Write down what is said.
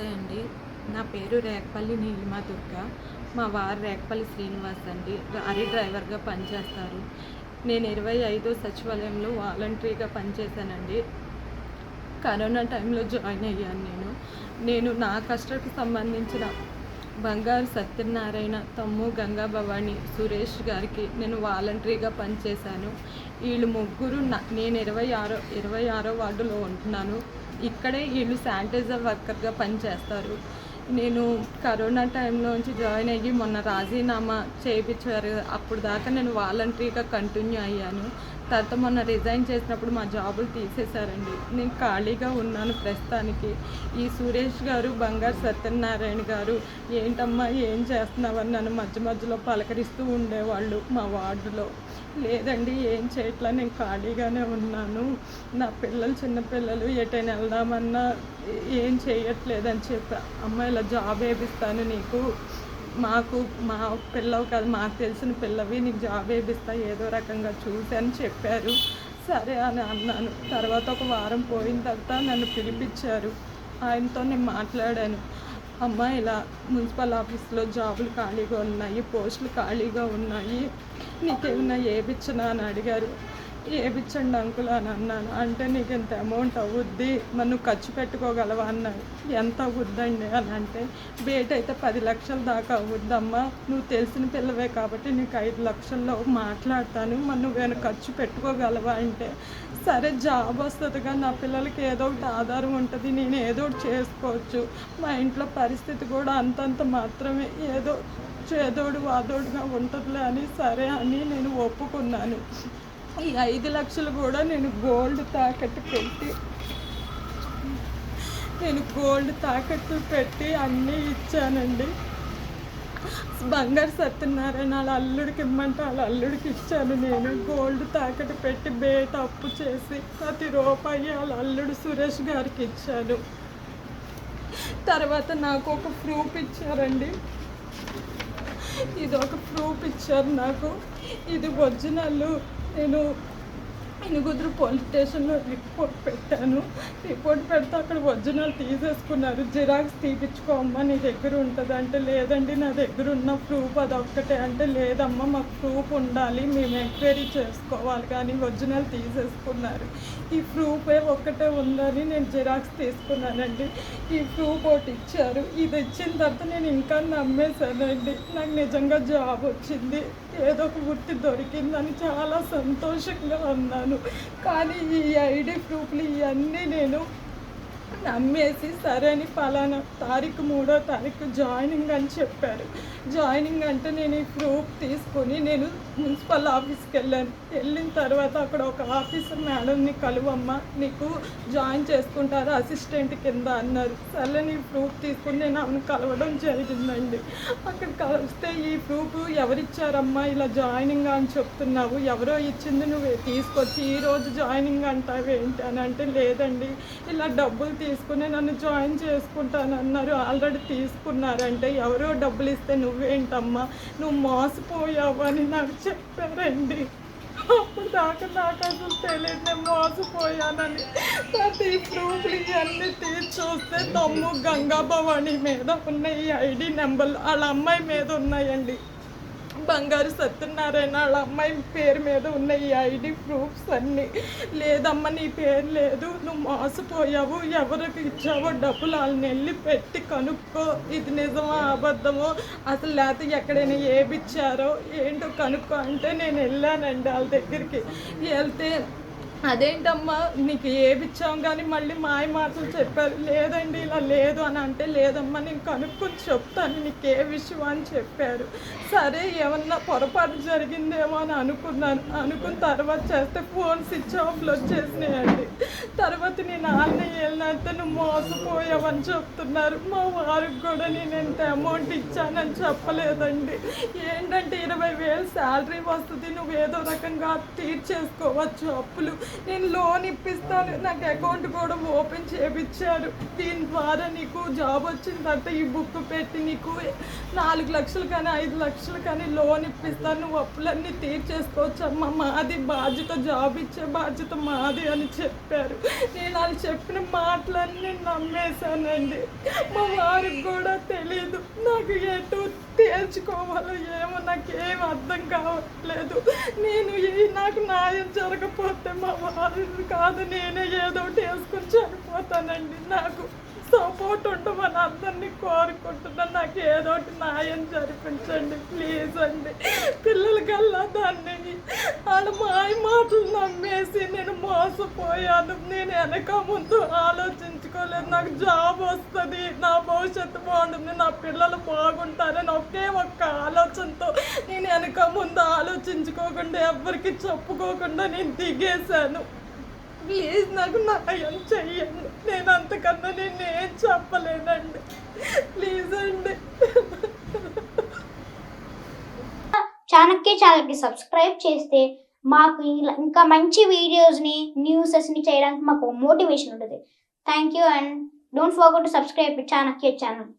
నమస్తే అండి. నా పేరు రేకపల్లి నీలిమా దుర్గ మా వారు రేకపల్లి శ్రీనివాస్ అండి. లారీ డ్రైవర్గా పనిచేస్తారు. నేను ఇరవై ఐదో సచివాలయంలో వాలంటరీగా పనిచేశానండి. కరోనా టైంలో జాయిన్ అయ్యాను నేను. నేను నా కష్టకు సంబంధించిన బంగారు సత్యనారాయణ తమ్ము గంగా భవాని సురేష్ గారికి నేను వాలంటరీగా పనిచేశాను. వీళ్ళు ముగ్గురు నేను ఇరవై ఆరో ఇరవై ఆరో వార్డులో ఉంటున్నాను. ఇక్కడే వీళ్ళు శానిటైజర్ వర్కర్గా పనిచేస్తారు. నేను కరోనా టైంలోంచి జాయిన్ అయ్యి మొన్న రాజీనామా చేయించారు. అప్పుడు దాకా నేను వాలంటరీగా కంటిన్యూ అయ్యాను. తర్వాత మొన్న రిజైన్ చేసినప్పుడు మా జాబులు తీసేశారండి. నేను ఖాళీగా ఉన్నాను ప్రస్తుతానికి. ఈ సురేష్ గారు బంగారు సత్యనారాయణ గారు ఏంటమ్మా ఏం చేస్తున్నావని నన్ను మధ్య మధ్యలో పలకరిస్తూ ఉండేవాళ్ళు మా వార్డులో. లేదండి ఏం చేయట్లా? నేను ఖాళీగానే ఉన్నాను. నా పిల్లలు చిన్నపిల్లలు ఎటైనా వెళ్దామన్నా ఏం చేయట్లేదని చెప్పా. అమ్మ ఇలా జాబ్ వేపిస్తాను నీకు. మాకు మా పిల్లవు కాదు మాకు తెలిసిన పిల్లవి నీకు జాబ్ వేపిస్తా ఏదో రకంగా చూసి అని చెప్పారు. సరే అని అన్నాను. తర్వాత ఒక వారం పోయిన తర్వాత నన్ను పిలిపించారు. ఆయనతో నేను మాట్లాడాను. అమ్మ ఇలా మున్సిపల్ ఆఫీస్లో జాబులు ఖాళీగా ఉన్నాయి పోస్టులు ఖాళీగా ఉన్నాయి నీకేమైనా ఏపించనా అని అడిగారు. ఏపిచ్చండి అంకుల్ అని అన్నాను. అంటే నీకు ఇంత అమౌంట్ అవుద్ది మనం ఖర్చు పెట్టుకోగలవా అన్నాడు. ఎంత అవుద్దండి? అని అంటే బేట్ అయితే పది లక్షల దాకా అవుద్దమ్మా. నువ్వు తెలిసిన పిల్లవే కాబట్టి నీకు ఐదు లక్షల్లో మాట్లాడతాను. మరి నువ్వేమైనా ఖర్చు పెట్టుకోగలవా? అంటే సరే జాబ్ వస్తుందిగా. నా పిల్లలకి ఏదో ఒకటి ఆధారం ఉంటుంది. నేను ఏదో ఒకటి చేసుకోవచ్చు. మా ఇంట్లో పరిస్థితి కూడా అంతంత మాత్రమే. ఏదో చేదోడు వాదోడుగా ఉంటుందిలే అని సరే అని నేను ఒప్పుకున్నాను. ఈ ఐదు లక్షలు కూడా నేను గోల్డ్ తాకట్టు పెట్టి నేను గోల్డ్ తాకట్టు పెట్టి అన్నీ ఇచ్చానండి. బంగారు సత్యనారాయణ వాళ్ళ అల్లుడికి ఇమ్మంటే వాళ్ళ అల్లుడికి ఇచ్చాను నేను. గోల్డ్ తాకట్టు పెట్టి బేట అప్పు చేసి ప్రతి రూపాయి వాళ్ళ అల్లుడు సురేష్ గారికి ఇచ్చాను. తర్వాత నాకు ఒక ప్రూఫ్ ఇచ్చారండి. ఇది ఒక ప్రూఫ్ ఇచ్చారు నాకు. ఇది ఒరిజినల్. నేను ఇనుగుదురు పోలీస్ స్టేషన్లో రిపోర్ట్ పెట్టాను. రిపోర్ట్ పెడితే అక్కడ ఒరిజినల్ తీసేసుకున్నారు. జిరాక్స్ తీపిచ్చుకోమ్మా నీ దగ్గర ఉంటుంది అంటే లేదండి నా దగ్గర ఉన్న ప్రూఫ్ అది ఒక్కటే అంటే లేదమ్మా మాకు ప్రూఫ్ ఉండాలి మేము ఎంక్వైరీ చేసుకోవాలి కానీ ఒరిజినల్ తీసేసుకున్నారు. ఈ ప్రూఫే ఒక్కటే ఉందని నేను జిరాక్స్ తీసుకున్నానండి. ఈ ప్రూఫ్ ఒకటి ఇచ్చారు. ఇది ఇచ్చిన తర్వాత నేను ఇంకా నమ్మేశానండి. నాకు నిజంగా జాబ్ వచ్చింది. ఏదో ఒక వృత్తి దొరికిందని చాలా సంతోషంగా ఉన్నాను. కానీ ఈ ఐడి ప్రూఫ్లు ఇవన్నీ నేను నమ్మేసి సరే అని పలానా తారీఖు మూడో తారీఖు జాయినింగ్ అని చెప్పారు. జాయినింగ్ అంటే నేను ఈ ప్రూఫ్ తీసుకొని నేను మున్సిపల్ ఆఫీస్కి వెళ్ళాను. వెళ్ళిన తర్వాత అక్కడ ఒక ఆఫీసర్ మేడంని కలువమ్మ నీకు జాయిన్ చేసుకుంటారు అసిస్టెంట్ కింద అన్నారు. సరే నీ ప్రూఫ్ తీసుకుని నేను ఆమెను కలవడం జరిగిందండి. అక్కడ కలిస్తే ఈ ప్రూఫ్ ఎవరిచ్చారమ్మా ఇలా జాయినింగ్ అని చెప్తున్నావు? ఎవరో ఇచ్చింది నువ్వు తీసుకొచ్చి ఈ రోజు జాయినింగ్ అంటావు ఏంటి అని అంటే లేదండి ఇలా డబ్బులు తీసుకుని నన్ను జాయిన్ చేసుకుంటాను అన్నారు ఆల్రెడీ తీసుకున్నారంటే ఎవరో డబ్బులు ఇస్తే నువ్వేంటమ్మా? నువ్వు మోసపోయావు అని నాకు చెప్పారండి. అప్పుడు దాకా నాకు అసలు తెలియదు నేను మోసపోయానని. ప్రతి ప్రూఫ్లు ఇవన్నీ తీసి చూస్తే తమ్ము గంగా భవాని మీద ఉన్న ఈ ఐడి నెంబర్లు వాళ్ళ అమ్మాయి మీద ఉన్నాయండి. బంగారు సత్యనారాయణ వాళ్ళ అమ్మాయి పేరు మీద ఉన్న ఈ ఐడి ప్రూఫ్స్ అన్నీ. లేదమ్మా నీ పేరు లేదు. నువ్వు మోసపోయావు ఎవరికి ఇచ్చావో డబ్బులు వాళ్ళని వెళ్ళి పెట్టి కనుక్కో. ఇది నిజమా అబద్ధమో? అసలు లేకపోతే ఎక్కడైనా ఏమిచ్చారో ఏంటో కనుక్కో అంటే నేను వెళ్ళానండి వాళ్ళ దగ్గరికి. వెళ్తే అదేంటమ్మా నీకు ఏపిచ్చాం కానీ మళ్ళీ మాయ మాటలు చెప్పారు. లేదండి ఇలా లేదు అని అంటే లేదమ్మా నేను కనుక్కొని చెప్తాను నీకు ఏ విషయం అని చెప్పారు. సరే ఏమన్నా పొరపాటు జరిగిందేమో అని అనుకున్నాను. అనుకున్న తర్వాత చేస్తే ఫోన్ స్విచ్ ఆఫ్లో వచ్చేసినాయండి. తర్వాత నేను నాన్న వెళ్ళినంత నువ్వు మోసపోయావని చెప్తున్నారు. మా వారికి కూడా నేను ఎంత అమౌంట్ ఇచ్చానని చెప్పలేదండి. ఏంటంటే ఇరవై వేలు శాలరీ వస్తుంది నువ్వు ఏదో రకంగా తీర్చేసుకోవచ్చు అప్పులు. నేను లోన్ ఇప్పిస్తాను. నాకు అకౌంట్ కూడా ఓపెన్ చేపించారు దీని ద్వారా నీకు జాబ్ వచ్చిన తర్వాత ఈ బుక్ పెట్టి నీకు నాలుగు లక్షలు కానీ ఐదు లక్షలు కానీ లోన్ ఇప్పిస్తాను. నువ్వు అప్పులన్నీ తీర్చేసుకోవచ్చు అమ్మ మాది బాధ్యత జాబ్ ఇచ్చే బాధ్యత మాది అని చెప్పారు. నేను వాళ్ళు చెప్పిన మాటలన్నీ నమ్మేశానండి. మా వారికి కూడా తెలియదు నాకు ఎటు తేల్చుకోవాలో ఏమో నాకు ఏం అర్థం కావట్లేదు. నేను ఈ నాకు న్యాయం జరగకపోతే మా కాదు నేనే ఏదో ఒకటి వేసుకుని చనిపోతానండి నాకు. సపోర్ట్ ఉండమని అందరినీ కోరుకుంటున్నాను నాకు ఏదో ఒకటి న్యాయం జరిపించండి ప్లీజ్ అండి. పిల్లలకల్లా దాన్ని వాళ్ళ మాయ మాటలు నమ్మేసి నేను మోసపోయాను. నేను వెనక ముందు ఆలోచించుకోలేదు. నాకు జాబ్ వస్తుంది నా భవిష్యత్తు బాగుంటుంది నా పిల్లలు బాగుంటారని ఒకే ఒక్క ఆలోచనతో నేను వెనక ముందు ఆలోచించుకోకుండా ఎవరికి చెప్పుకోకుండా నేను దిగేశాను. ప్లీజ్ నాకు న్యాయం చెయ్యండి. నేను అంతకన్నా నేను ఏం చెప్పలేనండి. ప్లీజ్ అండి. చాణక్య ఛానల్కి సబ్స్క్రైబ్ చేస్తే మాకు ఇలా- ఇంకా మంచి వీడియోస్ని న్యూసెస్ని చేయడానికి మాకు మోటివేషన్ ఉంటుంది. Thank you and don't forget to subscribe Chanakya channel